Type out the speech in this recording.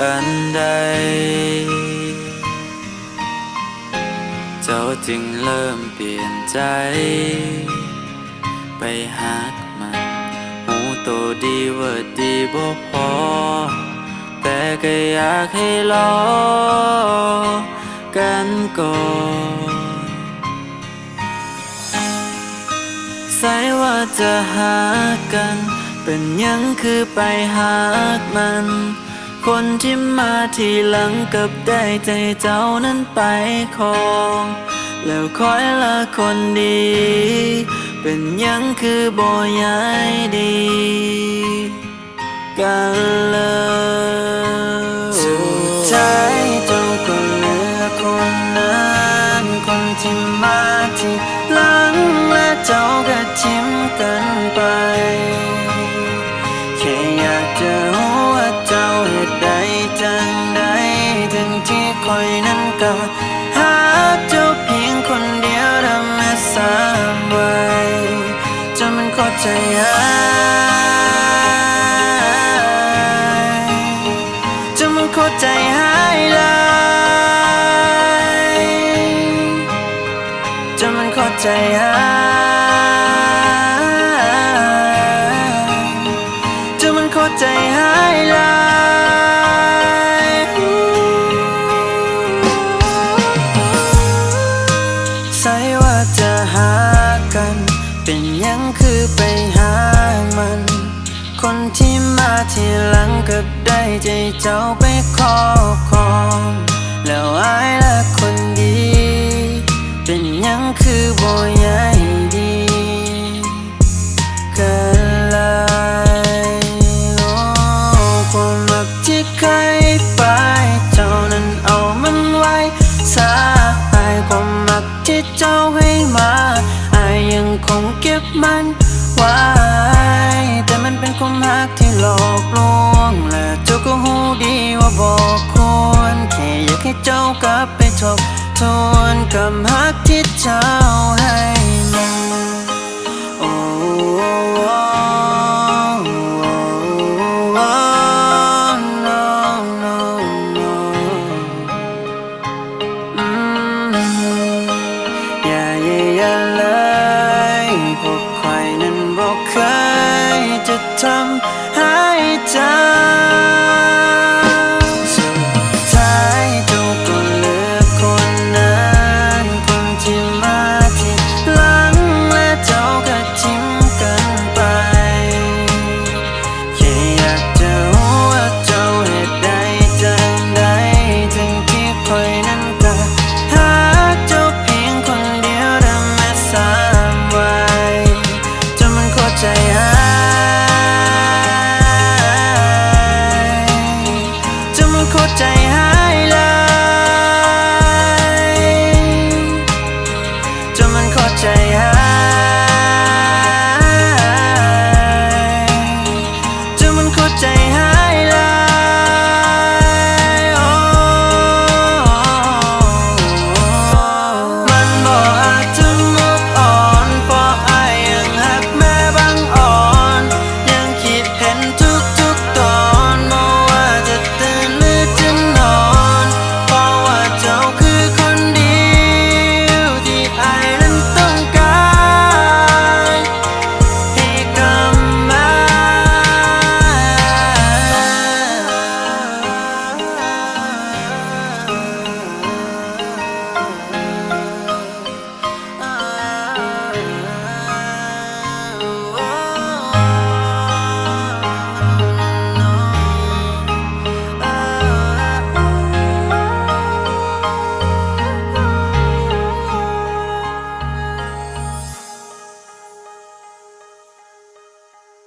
ปันใด เจ้าจึงเริ่มเปลี่ยนใจ ไปหักมันหูโตดีเว่าดีบ่พอ แต่ก็อยากให้รอกันก่อนใส่ว่าจะหากัน เป็นยังคือไปหากมัน คนที่มาทีหลังกับได้ใจเจ้านั้นไปคอง แล้วคอยละคนดี เป็นยังคือบ่ยายดี กันเลยสุดท้ายเจ้าก็เหลือคนนั้นคนที่มาทีหลังและเจ้าก็ทิ้มกัน จจนมันเข้าใจหายเลยจนมันเข้าใจหายจนมันเข้าใจหายเลยใส่ว่าจะหากันเป็น คนที่มาทีหลังก็ได้ใจเจ้าไปครอบคองแล้วอายละคนดี เป็นยังคือบ่ใยดีกันเลยโอ้ความรักที่เคยไป เจ้านั้นเอามันไว้สายความรักที่เจ้าให้มาอายยังคงเก็บมันไว้ ความรักที่หลอกลวง และเจ้าก็หูดีว่าบอกควรแค่อยากให้เจ้ากลับไปทบทวนกับรักที่เจ้าให้